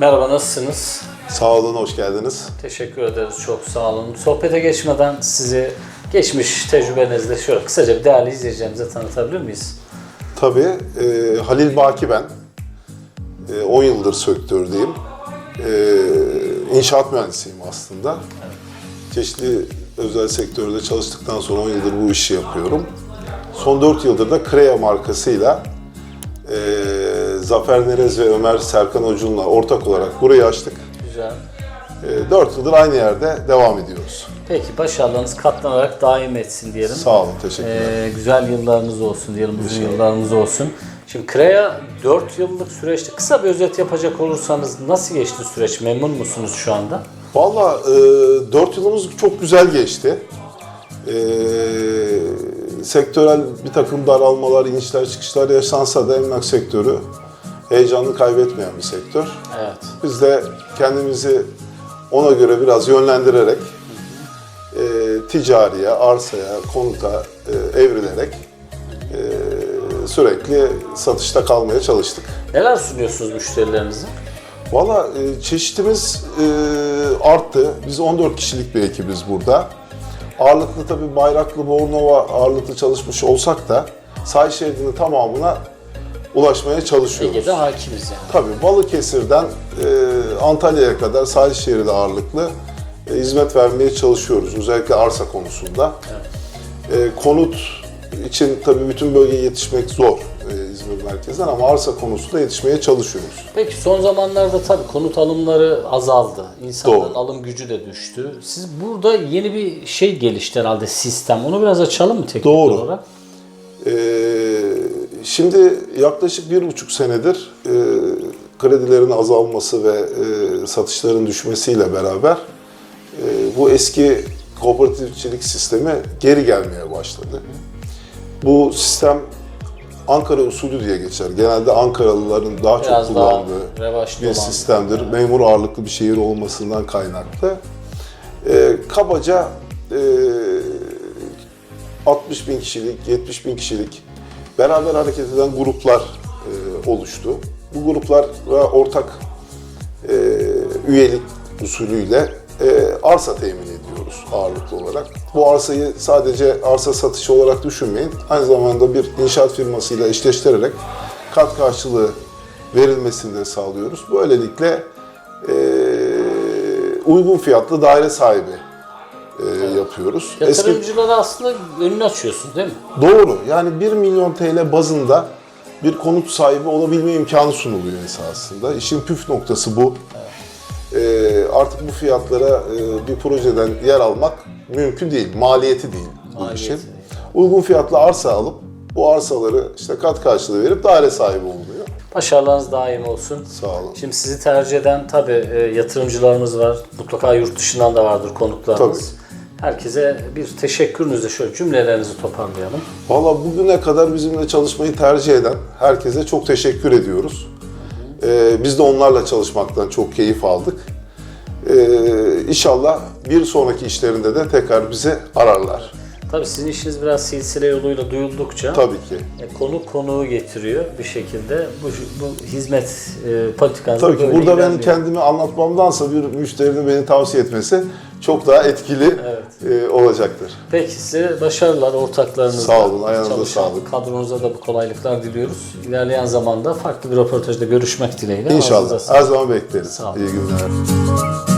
Nasılsınız? Sağ olun, hoş geldiniz. Teşekkür ederiz. Çok sağ olun. Sohbete geçmeden sizi geçmiş tecrübenizle şöyle kısaca bir değerli izleyicilerimize tanıtabilir miyiz? Tabii, e, Halil Baki ben. E, 10 yıldır sektördeyim. E, inşaat mühendisiyim aslında. Çeşitli özel sektörde çalıştıktan sonra 10 yıldır bu işi yapıyorum. Son 4 yıldır da Krea markasıyla e, Zafer Nerez ve Ömer Serkan Ocun'la ortak olarak burayı açtık. Güzel. E, 4 yıldır aynı yerde devam ediyoruz. Peki başarılarınız katlanarak daim etsin diyelim. Sağ olun, teşekkürler. Ee, güzel yıllarınız olsun diyelim, uzun yıllarınız olsun. Şimdi Krea 4 yıllık süreçte kısa bir özet yapacak olursanız nasıl geçti süreç? Memnun musunuz şu anda? Valla e, 4 yılımız çok güzel geçti. E, sektörel bir takım daralmalar, inişler çıkışlar yaşansa da emlak sektörü heyecanını kaybetmeyen bir sektör. Evet. Biz de kendimizi ona göre biraz yönlendirerek e, ticariye, arsaya, konuta e, evrilerek e, sürekli satışta kalmaya çalıştık. Neler sunuyorsunuz müşterilerinize? Valla e, çeşitimiz e, arttı. Biz 14 kişilik bir ekibiz burada. Ağırlıklı tabii Bayraklı, Bornova ağırlıklı çalışmış olsak da sahil şeridinin tamamına ulaşmaya çalışıyoruz. Ege'de hakimiz yani. Tabii Balıkesir'den e, Antalya'ya kadar sahil şeridi ağırlıklı e, hizmet vermeye çalışıyoruz. Özellikle arsa konusunda. E, konut için tabii bütün bölgeye yetişmek zor e, İzmir merkezden ama arsa konusunda yetişmeye çalışıyoruz. Peki son zamanlarda tabii konut alımları azaldı. İnsanların Doğru. alım gücü de düştü. Siz burada yeni bir şey gelişti herhalde sistem. Onu biraz açalım mı teknik Doğru. olarak? Ee, şimdi yaklaşık bir buçuk senedir e, kredilerin azalması ve e, satışların düşmesiyle beraber e, bu eski kooperatifçilik sistemi geri gelmeye başladı. Bu sistem Ankara usulü diye geçer. Genelde Ankaralıların daha çok Biraz daha kullandığı revaçta bir sistemdir. Memur ağırlıklı bir şehir olmasından kaynaklı. Ee, kabaca e, 60 bin kişilik, 70 bin kişilik beraber hareket eden gruplar e, oluştu. Bu gruplara ortak e, üyelik usulüyle e, arsa temin ediyoruz ağırlıklı olarak. Bu arsayı sadece arsa satışı olarak düşünmeyin. Aynı zamanda bir inşaat firmasıyla eşleştirerek kat karşılığı verilmesini de sağlıyoruz. Böylelikle e, uygun fiyatlı daire sahibi yapıyoruz. Eski Yatırımcılara aslında önünü açıyorsunuz değil mi? Doğru. Yani 1 milyon TL bazında bir konut sahibi olabilme imkanı sunuluyor esasında. İşin püf noktası bu. Ee, artık bu fiyatlara e, bir projeden yer almak mümkün değil. Maliyeti değil bu Maliyeti işin. değil. Uygun fiyatlı arsa alıp bu arsaları işte kat karşılığı verip daire sahibi oluyor. Başarılarınız daim olsun. Sağ olun. Şimdi sizi tercih eden tabii e, yatırımcılarımız var. Mutlaka yurt dışından da vardır konuklarımız. Herkese bir teşekkürünüzle şöyle cümlelerinizi toparlayalım. Valla bugüne kadar bizimle çalışmayı tercih eden herkese çok teşekkür ediyoruz. Ee, biz de onlarla çalışmaktan çok keyif aldık. Ee, inşallah bir sonraki işlerinde de tekrar bizi ararlar. Tabii sizin işiniz biraz silsile yoluyla duyuldukça Tabii ki. e, konu konuğu getiriyor bir şekilde. Bu, bu hizmet e, politikanız Tabii ki burada ilerliyor. kendimi anlatmamdansa bir müşterinin beni tavsiye etmesi çok daha etkili e, olacaktır. Peki size başarılar ortaklarınızla. Sağ olun, ayağınıza sağlık. Kadronuza da bu kolaylıklar diliyoruz. İlerleyen zamanda farklı bir röportajda görüşmek dileğiyle. İnşallah. Her zaman bekleriz. Sağ olun. İyi günler.